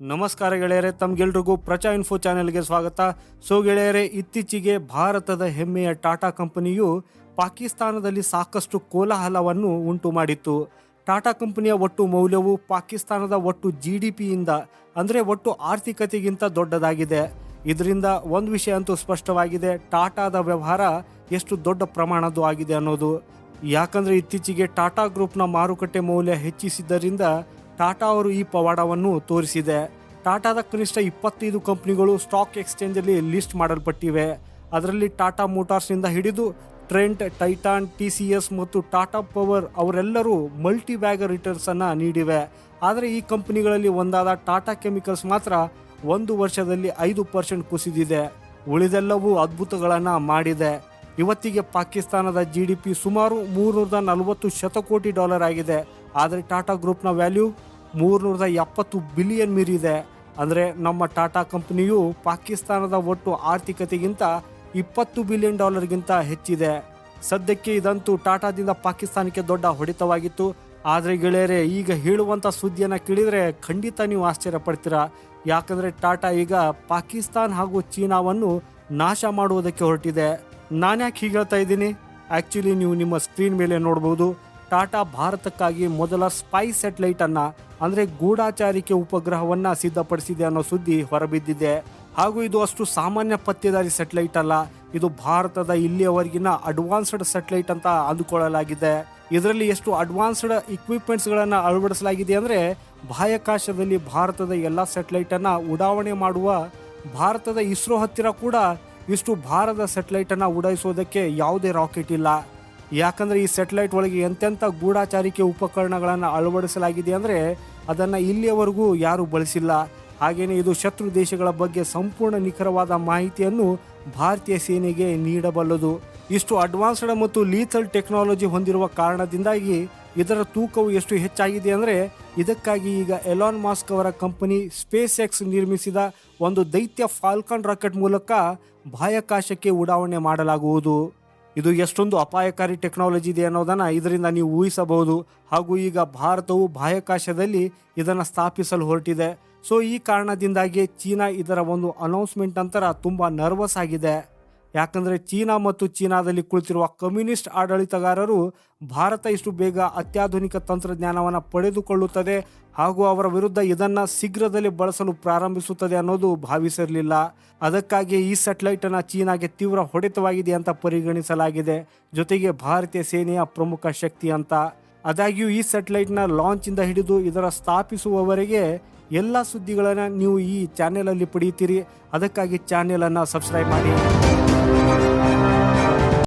ನಮಸ್ಕಾರ ಗೆಳೆಯರೆ, ತಮ್ಗೆಲ್ರಿಗೂ ಪ್ರಚಾ ಇನ್ಫೋ ಚಾನೆಲ್ಗೆ ಸ್ವಾಗತ. ಸೊ ಗೆಳೆಯರೆ, ಇತ್ತೀಚೆಗೆ ಭಾರತದ ಹೆಮ್ಮೆಯ ಟಾಟಾ ಕಂಪನಿಯು ಪಾಕಿಸ್ತಾನದಲ್ಲಿ ಸಾಕಷ್ಟು ಕೋಲಾಹಲವನ್ನು ಉಂಟು ಮಾಡಿತ್ತು. ಟಾಟಾ ಕಂಪನಿಯ ಒಟ್ಟು ಮೌಲ್ಯವು ಪಾಕಿಸ್ತಾನದ ಒಟ್ಟು ಜಿ ಡಿ ಪಿಯಿಂದ ಅಂದರೆ ಒಟ್ಟು ಆರ್ಥಿಕತೆಗಿಂತ ದೊಡ್ಡದಾಗಿದೆ. ಇದರಿಂದ ಒಂದು ವಿಷಯ ಅಂತೂ ಸ್ಪಷ್ಟವಾಗಿದೆ, ಟಾಟಾದ ವ್ಯವಹಾರ ಎಷ್ಟು ದೊಡ್ಡ ಪ್ರಮಾಣದ್ದು ಆಗಿದೆ ಅನ್ನೋದು. ಯಾಕಂದರೆ ಇತ್ತೀಚೆಗೆ ಟಾಟಾ ಗ್ರೂಪ್ನ ಮಾರುಕಟ್ಟೆ ಮೌಲ್ಯ ಹೆಚ್ಚಿಸಿದ್ದರಿಂದ ಟಾಟಾ ಅವರು ಈ ಪವಾಡವನ್ನು ತೋರಿಸಿದೆ. ಟಾಟಾದ ಕನಿಷ್ಠ ಇಪ್ಪತ್ತೈದು ಕಂಪ್ನಿಗಳು ಸ್ಟಾಕ್ ಎಕ್ಸ್ಚೇಂಜಲ್ಲಿ ಲಿಸ್ಟ್ ಮಾಡಲ್ಪಟ್ಟಿವೆ. ಅದರಲ್ಲಿ ಟಾಟಾ ಮೋಟಾರ್ಸ್ನಿಂದ ಹಿಡಿದು Trent, Titan, T C S ಮತ್ತು ಟಾಟಾ ಪವರ್ ಅವರೆಲ್ಲರೂ ಮಲ್ಟಿ ಬ್ಯಾಗರ್ ರಿಟರ್ನ್ಸನ್ನು ನೀಡಿವೆ. ಆದರೆ ಈ ಕಂಪನಿಗಳಲ್ಲಿ ಒಂದಾದ ಟಾಟಾ ಕೆಮಿಕಲ್ಸ್ ಮಾತ್ರ ಒಂದು ವರ್ಷದಲ್ಲಿ ಐದು ಪರ್ಸೆಂಟ್ ಕುಸಿದಿದೆ. ಉಳಿದೆಲ್ಲವೂ ಅದ್ಭುತಗಳನ್ನು ಮಾಡಿದೆ. ಇವತ್ತಿಗೆ ಪಾಕಿಸ್ತಾನದ ಜಿ ಡಿ ಪಿ ಸುಮಾರು ಮೂರ್ನೂರದ ನಲವತ್ತು ಶತಕೋಟಿ ಡಾಲರ್ ಆಗಿದೆ. ಆದರೆ ಟಾಟಾ ಗ್ರೂಪ್ನ ವ್ಯಾಲ್ಯೂ ಮೂರ್ನೂರದ ಎಪ್ಪತ್ತು ಬಿಲಿಯನ್ ಮೀರಿದೆ. ಅಂದರೆ ನಮ್ಮ ಟಾಟಾ ಕಂಪ್ನಿಯು ಪಾಕಿಸ್ತಾನದ ಒಟ್ಟು ಆರ್ಥಿಕತೆಗಿಂತ ಇಪ್ಪತ್ತು ಬಿಲಿಯನ್ ಡಾಲರ್ಗಿಂತ ಹೆಚ್ಚಿದೆ. ಸದ್ಯಕ್ಕೆ ಇದಂತೂ ಟಾಟಾದಿಂದ ಪಾಕಿಸ್ತಾನಕ್ಕೆ ದೊಡ್ಡ ಹೊಡೆತವಾಗಿತ್ತು. ಆದರೆ ಗೆಳೆಯರೆ, ಈಗ ಹೇಳುವಂಥ ಸುದ್ದಿಯನ್ನು ಕೇಳಿದರೆ ಖಂಡಿತ ನೀವು ಆಶ್ಚರ್ಯ ಪಡ್ತೀರಾ ಯಾಕಂದರೆ ಟಾಟಾ ಈಗ ಪಾಕಿಸ್ತಾನ್ ಹಾಗೂ ಚೀನಾವನ್ನು ನಾಶ ಮಾಡುವುದಕ್ಕೆ ಹೊರಟಿದೆ. ನಾನ್ಯಾಕೆ ಹೀಗೆ ಹೇಳ್ತಾ ಇದ್ದೀನಿ? ಆ್ಯಕ್ಚುಲಿ ನೀವು ನಿಮ್ಮ ಸ್ಕ್ರೀನ್ ಮೇಲೆ ನೋಡ್ಬೋದು. ಟಾಟಾ ಭಾರತಕ್ಕಾಗಿ ಮೊದಲ ಸ್ಪೈ ಸೆಟಲೈಟ್ ಅನ್ನ, ಅಂದ್ರೆ ಗೂಢಾಚಾರಿಕೆ ಉಪಗ್ರಹವನ್ನ ಸಿದ್ಧಪಡಿಸಿದೆ ಅನ್ನೋ ಸುದ್ದಿ ಹೊರಬಿದ್ದಿದೆ. ಹಾಗೂ ಇದು ಅಷ್ಟು ಸಾಮಾನ್ಯ ಪತ್ತೆದಾರಿ ಸೆಟಲೈಟ್ ಅಲ್ಲ, ಇದು ಭಾರತದ ಇಲ್ಲಿಯವರೆಗಿನ ಅಡ್ವಾನ್ಸ್ಡ್ ಸೆಟಲೈಟ್ ಅಂತ ಅಂದುಕೊಳ್ಳಲಾಗಿದೆ. ಇದರಲ್ಲಿ ಎಷ್ಟು ಅಡ್ವಾನ್ಸ್ಡ್ ಇಕ್ವಿಪ್ಮೆಂಟ್ಸ್ ಗಳನ್ನ ಅಳವಡಿಸಲಾಗಿದೆ ಅಂದ್ರೆ, ಬಾಹ್ಯಾಕಾಶದಲ್ಲಿ ಭಾರತದ ಎಲ್ಲ ಸೆಟಲೈಟ್ ಅನ್ನ ಉಡಾವಣೆ ಮಾಡುವ ಭಾರತದ ಇಸ್ರೋ ಹತ್ತಿರ ಕೂಡ ಇಷ್ಟು ಭಾರದ ಸೆಟಲೈಟ್ ಅನ್ನ ಉಡಾಯಿಸೋದಕ್ಕೆ ಯಾವುದೇ ರಾಕೆಟ್ ಇಲ್ಲ. ಯಾಕಂದ್ರೆ ಈ ಸೆಟಲೈಟ್ ಒಳಗೆ ಎಂತೆಂಥ ಗೂಢಾಚಾರಿಕೆ ಉಪಕರಣಗಳನ್ನು ಅಳವಡಿಸಲಾಗಿದೆ ಅಂದರೆ ಅದನ್ನು ಇಲ್ಲಿಯವರೆಗೂ ಯಾರೂ ಬಳಸಿಲ್ಲ. ಹಾಗೆಯೇ ಇದು ಶತ್ರು ದೇಶಗಳ ಬಗ್ಗೆ ಸಂಪೂರ್ಣ ನಿಖರವಾದ ಮಾಹಿತಿಯನ್ನು ಭಾರತೀಯ ಸೇನೆಗೆ ನೀಡಬಲ್ಲದು. ಇಷ್ಟು ಅಡ್ವಾನ್ಸ್ಡ್ ಮತ್ತು ಲೀಥಲ್ ಟೆಕ್ನಾಲಜಿ ಹೊಂದಿರುವ ಕಾರಣದಿಂದಾಗಿ ಇದರ ತೂಕವು ಎಷ್ಟು ಹೆಚ್ಚಾಗಿದೆ ಅಂದರೆ ಇದಕ್ಕಾಗಿ ಈಗ ಎಲಾನ್ ಮಾಸ್ಕ್ ಅವರ ಕಂಪನಿ ಸ್ಪೇಸ್ ಎಕ್ಸ್ ನಿರ್ಮಿಸಿದ ಒಂದು ದೈತ್ಯ ಫಾಲ್ಕನ್ ರಾಕೆಟ್ ಮೂಲಕ ಬಾಹ್ಯಾಕಾಶಕ್ಕೆ ಉಡಾವಣೆ ಮಾಡಲಾಗುವುದು. ಇದು ಎಷ್ಟೊಂದು ಅಪಾಯಕಾರಿ ಟೆಕ್ನಾಲಜಿ ಇದೆ ಅನ್ನೋದನ್ನು ಇದರಿಂದ ನೀವು ಊಹಿಸಬಹುದು. ಹಾಗೂ ಈಗ ಭಾರತವು ಬಾಹ್ಯಾಕಾಶದಲ್ಲಿ ಇದನ್ನು ಸ್ಥಾಪಿಸಲು ಹೊರಟಿದೆ. ಸೊ ಈ ಕಾರಣದಿಂದಾಗಿ ಚೀನಾ ಇದರ ಒಂದು ಅನೌನ್ಸ್ಮೆಂಟ್ ನಂತರ ತುಂಬ ನರ್ವಸ್ ಆಗಿದೆ. ಯಾಕಂದರೆ ಚೀನಾ ಮತ್ತು ಚೀನಾದಲ್ಲಿ ಕುಳಿತಿರುವ ಕಮ್ಯುನಿಸ್ಟ್ ಆಡಳಿತಗಾರರು ಭಾರತ ಇಷ್ಟು ಬೇಗ ಅತ್ಯಾಧುನಿಕ ತಂತ್ರಜ್ಞಾನವನ್ನು ಪಡೆದುಕೊಳ್ಳುತ್ತದೆ ಹಾಗೂ ಅವರ ವಿರುದ್ಧ ಇದನ್ನು ಶೀಘ್ರದಲ್ಲಿ ಬಳಸಲು ಪ್ರಾರಂಭಿಸುತ್ತದೆ ಅನ್ನೋದು ಭಾವಿಸಿರಲಿಲ್ಲ. ಅದಕ್ಕಾಗಿ ಈ ಸ್ಯಾಟಲೈಟನ್ನು ಚೀನಾಗೆ ತೀವ್ರ ಹೊಡೆತವಾಗಿದೆ ಅಂತ ಪರಿಗಣಿಸಲಾಗಿದೆ. ಜೊತೆಗೆ ಭಾರತೀಯ ಸೇನೆಯ ಪ್ರಮುಖ ಶಕ್ತಿ ಅಂತ. ಆದಾಗ್ಯೂ ಈ ಸ್ಯಾಟಲೈಟ್ನ ಲಾಂಚಿಂದ ಹಿಡಿದು ಇದರ ಸ್ಥಾಪಿಸುವವರೆಗೆ ಎಲ್ಲ ಸುದ್ದಿಗಳನ್ನು ನೀವು ಈ ಚಾನೆಲಲ್ಲಿ ಪಡೆಯುತ್ತೀರಿ ಅದಕ್ಕಾಗಿ ಚಾನೆಲನ್ನು ಸಬ್ಸ್ಕ್ರೈಬ್ ಮಾಡಿ. Thank you.